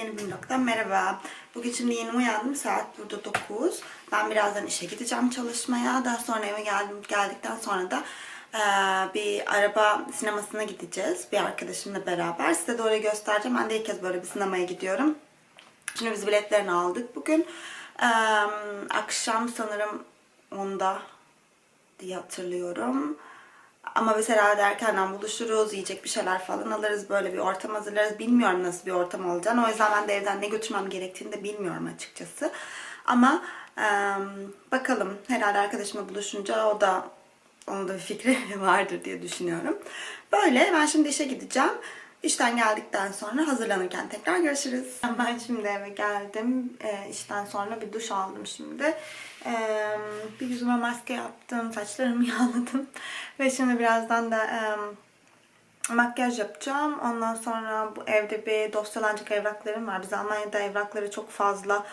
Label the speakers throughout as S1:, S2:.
S1: yeni bir vlogdan merhaba. Bugün şimdi yeni uyandım. Saat burada 9. Ben birazdan işe gideceğim çalışmaya. Daha sonra eve geldim, geldikten sonra da eee, bir araba sinemasına gideceğiz. Bir arkadaşımla beraber. Size de orayı göstereceğim. Ben de ilk kez böyle bir sinemaya gidiyorum. Şimdi biz biletlerini aldık bugün. Eee, akşam sanırım 10'da diye hatırlıyorum. Ama mesela derkenden buluşuruz, yiyecek bir şeyler falan alırız, böyle bir ortam hazırlarız. Bilmiyorum nasıl bir ortam olacağını. O yüzden ben de evden ne götürmem gerektiğini de bilmiyorum açıkçası. Ama eee, bakalım herhalde arkadaşımla buluşunca o da onun da bir fikri vardır diye düşünüyorum. Böyle ben şimdi işe gideceğim. İşten geldikten sonra hazırlanırken tekrar görüşürüz. Ben şimdi eve geldim. Ee, işten sonra bir duş aldım şimdi. Ee, bir yüzüme maske yaptım. Saçlarımı yağladım. Ve şimdi birazdan da em, makyaj yapacağım. Ondan sonra bu evde bir dosyalanacak evraklarım var. Biz Almanya'da evrakları çok fazla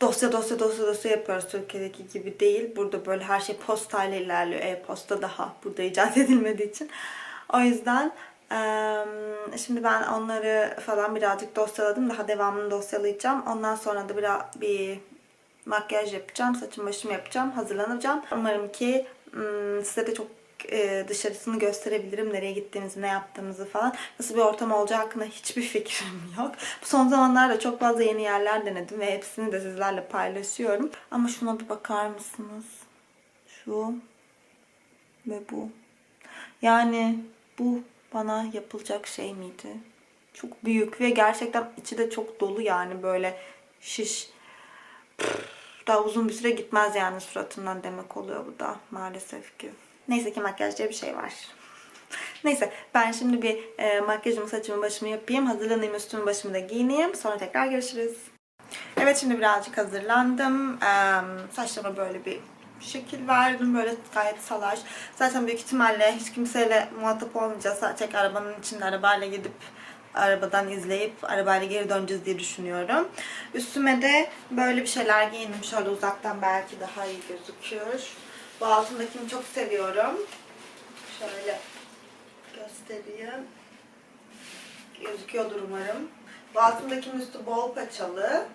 S1: dosya dosya dosya dosya yapıyoruz. Türkiye'deki gibi değil. Burada böyle her şey postayla ilerliyor. E-posta daha burada icat edilmediği için. O yüzden şimdi ben onları falan birazcık dosyaladım. Daha devamını dosyalayacağım. Ondan sonra da biraz bir makyaj yapacağım. Saçım başımı yapacağım. Hazırlanacağım. Umarım ki size de çok e, dışarısını gösterebilirim. Nereye gittiğimizi, ne yaptığımızı falan. Nasıl bir ortam olacağı hakkında hiçbir fikrim yok. Son zamanlarda çok fazla yeni yerler denedim ve hepsini de sizlerle paylaşıyorum. Ama şuna bir bakar mısınız? Şu ve bu. Yani bu bana yapılacak şey miydi? Çok büyük ve gerçekten içi de çok dolu yani böyle şiş. Daha uzun bir süre gitmez yani suratından demek oluyor bu da maalesef ki. Neyse ki makyaj diye bir şey var. Neyse ben şimdi bir e, makyajımı saçımı başımı yapayım. Hazırlanayım üstümü başımı da giyineyim. Sonra tekrar görüşürüz. Evet şimdi birazcık hazırlandım. Ee, saçlarıma böyle bir şekil verdim. Böyle gayet salaş. Zaten büyük ihtimalle hiç kimseyle muhatap olmayacağız. Sadece arabanın içinde arabayla gidip arabadan izleyip arabayla geri döneceğiz diye düşünüyorum. Üstüme de böyle bir şeyler giyindim. Şöyle uzaktan belki daha iyi gözüküyor. Bu altındakini çok seviyorum. Şöyle göstereyim. Gözüküyordur umarım. Bu altındakinin üstü bol paçalı.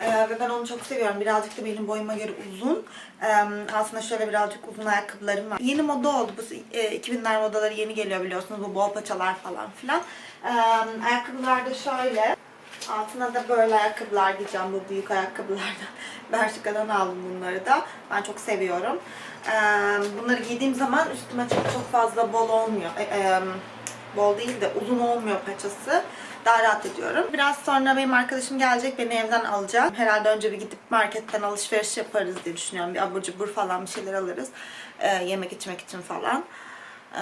S1: Ee, ve ben onu çok seviyorum. Birazcık da benim boyuma göre uzun. Ee, aslında şöyle birazcık uzun ayakkabılarım var. Yeni moda oldu. Bu e, 2000'ler modaları yeni geliyor biliyorsunuz. Bu bol paçalar falan filan. Ee, ayakkabılar da şöyle. Altına da böyle ayakkabılar giyeceğim. Bu büyük ayakkabılardan. Belçika'dan aldım bunları da. Ben çok seviyorum. Ee, bunları giydiğim zaman üstüme çok çok fazla bol olmuyor. Ee, e, bol değil de uzun olmuyor paçası. Daha rahat ediyorum. Biraz sonra benim arkadaşım gelecek beni evden alacak. Herhalde önce bir gidip marketten alışveriş yaparız diye düşünüyorum. Bir abur cubur falan bir şeyler alırız. Ee, yemek içmek için falan. Ee,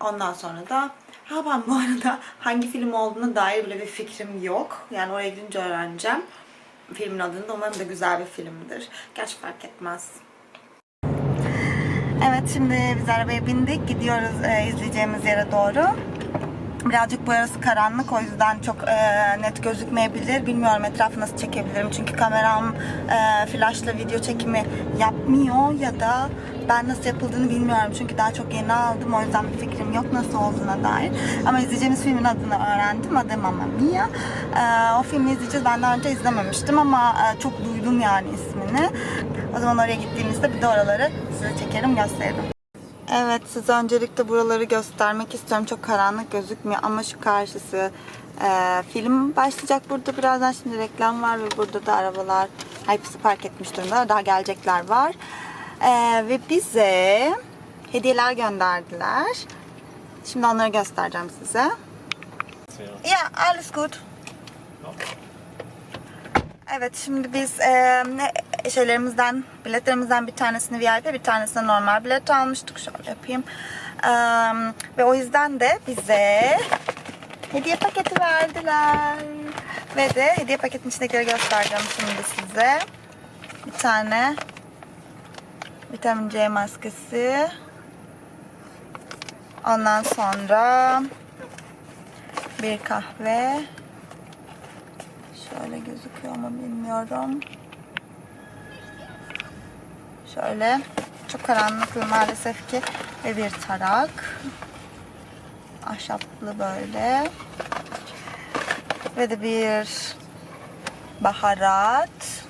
S1: ondan sonra da ha ben bu arada hangi film olduğuna dair bile bir fikrim yok. Yani oraya gidince öğreneceğim. Filmin adını da umarım da güzel bir filmdir. Gerçi fark etmez. Evet şimdi biz arabaya bindik. Gidiyoruz e, izleyeceğimiz yere doğru. Birazcık bu arası karanlık o yüzden çok e, net gözükmeyebilir. Bilmiyorum etrafı nasıl çekebilirim. Çünkü kameram e, flashla video çekimi yapmıyor ya da ben nasıl yapıldığını bilmiyorum. Çünkü daha çok yeni aldım. O yüzden bir fikrim yok nasıl olduğuna dair. Ama izleyeceğimiz filmin adını öğrendim. Adı Mamma Mia. E, o filmi izleyeceğiz. Ben daha önce izlememiştim ama e, çok duydum yani ismini. O zaman oraya gittiğimizde bir de oraları size çekerim gösteririm. Evet size öncelikle buraları göstermek istiyorum. Çok karanlık gözükmüyor ama şu karşısı e, film başlayacak burada birazdan. Şimdi reklam var ve burada da arabalar hepsi park etmiş durumda. Daha gelecekler var. E, ve bize hediyeler gönderdiler. Şimdi onları göstereceğim size. Ya, alles gut. Evet şimdi biz e, şeylerimizden, biletlerimizden bir tanesini VIP, bir tanesini normal bilet almıştık. Şöyle yapayım. E, ve o yüzden de bize hediye paketi verdiler. Ve de hediye paketin içindekileri göstereceğim şimdi size. Bir tane vitamin C maskesi. Ondan sonra bir kahve. Şöyle gözüküyor mu bilmiyorum. Şöyle çok karanlık maalesef ki ve bir tarak. Ahşaplı böyle. Ve de bir baharat.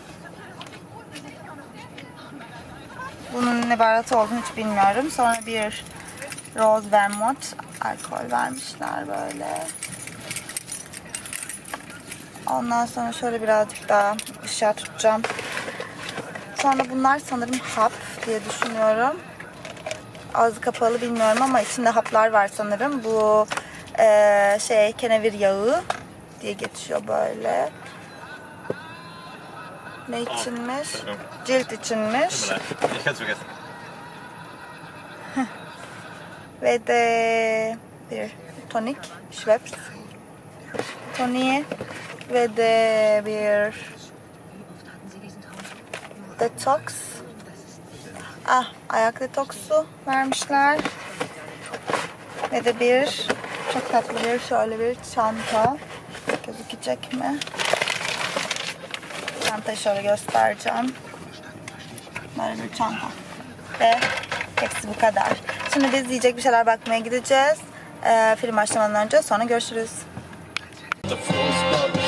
S1: Bunun ne baharatı olduğunu hiç bilmiyorum. Sonra bir rose vermouth alkol vermişler böyle. Ondan sonra şöyle birazcık daha ışığa tutacağım. Sonra bunlar sanırım hap diye düşünüyorum. Ağzı kapalı bilmiyorum ama içinde haplar var sanırım. Bu eee, şey kenevir yağı diye geçiyor böyle. Ne içinmiş? Cilt içinmiş. Ve de bir tonik, Schweppes toniği ve de bir detox. Ah, ayak detoksu vermişler. Ve de bir çok tatlı bir şöyle bir çanta. Gözükecek mi? Çantayı şöyle göstereceğim. Böyle bir çanta. Ve hepsi bu kadar. Şimdi biz yiyecek bir şeyler bakmaya gideceğiz. Ee, film başlamadan önce sonra görüşürüz.
S2: The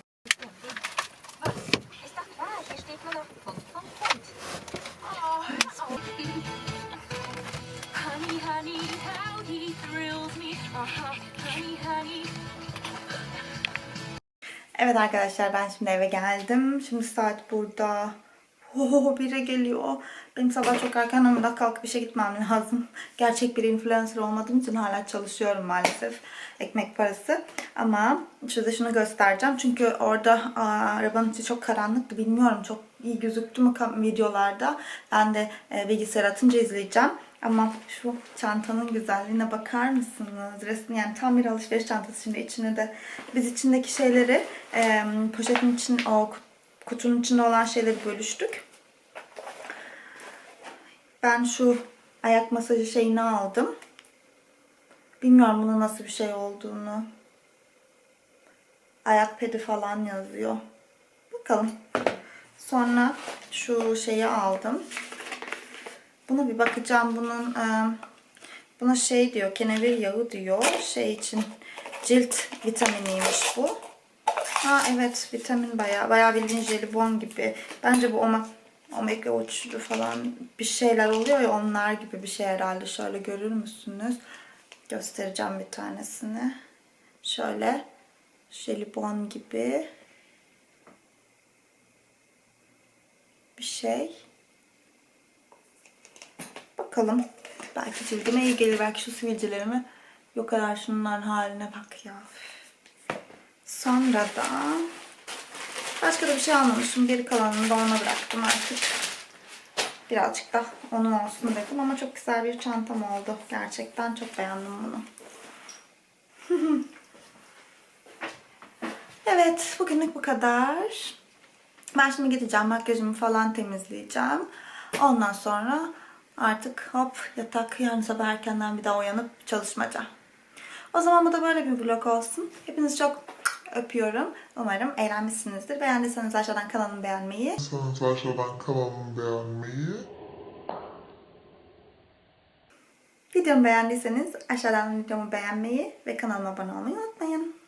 S1: Evet arkadaşlar ben şimdi eve geldim. Şimdi saat burada. Oh, biri geliyor. Benim sabah çok erken ama kalkıp işe gitmem lazım. Gerçek bir influencer olmadığım için hala çalışıyorum maalesef. Ekmek parası. Ama şurada şunu göstereceğim. Çünkü orada aa, arabanın içi çok karanlıktı. Bilmiyorum çok iyi gözüktü mü videolarda. Ben de e, bilgisayar atınca izleyeceğim. Ama şu çantanın güzelliğine bakar mısınız? Resmi yani tam bir alışveriş çantası. Şimdi içine de biz içindeki şeyleri e, poşetin için o kutunun içinde olan şeyleri bölüştük. Ben şu ayak masajı şeyini aldım. Bilmiyorum bunun nasıl bir şey olduğunu. Ayak pedi falan yazıyor. Bakalım. Sonra şu şeyi aldım. Buna bir bakacağım. Bunun e, buna şey diyor. Kenevir yağı diyor. Şey için cilt vitaminiymiş bu. Ha evet vitamin bayağı bayağı bildiğin jelibon gibi. Bence bu oma, omega 3'lü falan bir şeyler oluyor ya onlar gibi bir şey herhalde. Şöyle görür müsünüz? Göstereceğim bir tanesini. Şöyle jelibon gibi bir şey. Bakalım. Belki cildime iyi gelir. Belki şu sivilcelerimi yok eder şunların haline bak ya. Sonra da başka da bir şey almamışım. Geri kalanını da ona bıraktım artık. Birazcık da onun olsun dedim ama çok güzel bir çantam oldu. Gerçekten çok beğendim bunu. evet, bugünlük bu kadar. Ben şimdi gideceğim, makyajımı falan temizleyeceğim. Ondan sonra artık hop yatak yarın sabah erkenden bir daha uyanıp çalışmaca. O zaman bu da böyle bir vlog olsun. Hepinizi çok öpüyorum. Umarım eğlenmişsinizdir. Beğendiyseniz aşağıdan kanalımı beğenmeyi,
S3: Sanat aşağıdan kanalımı beğenmeyi,
S1: videomu beğendiyseniz aşağıdan videomu beğenmeyi ve kanalıma abone olmayı unutmayın.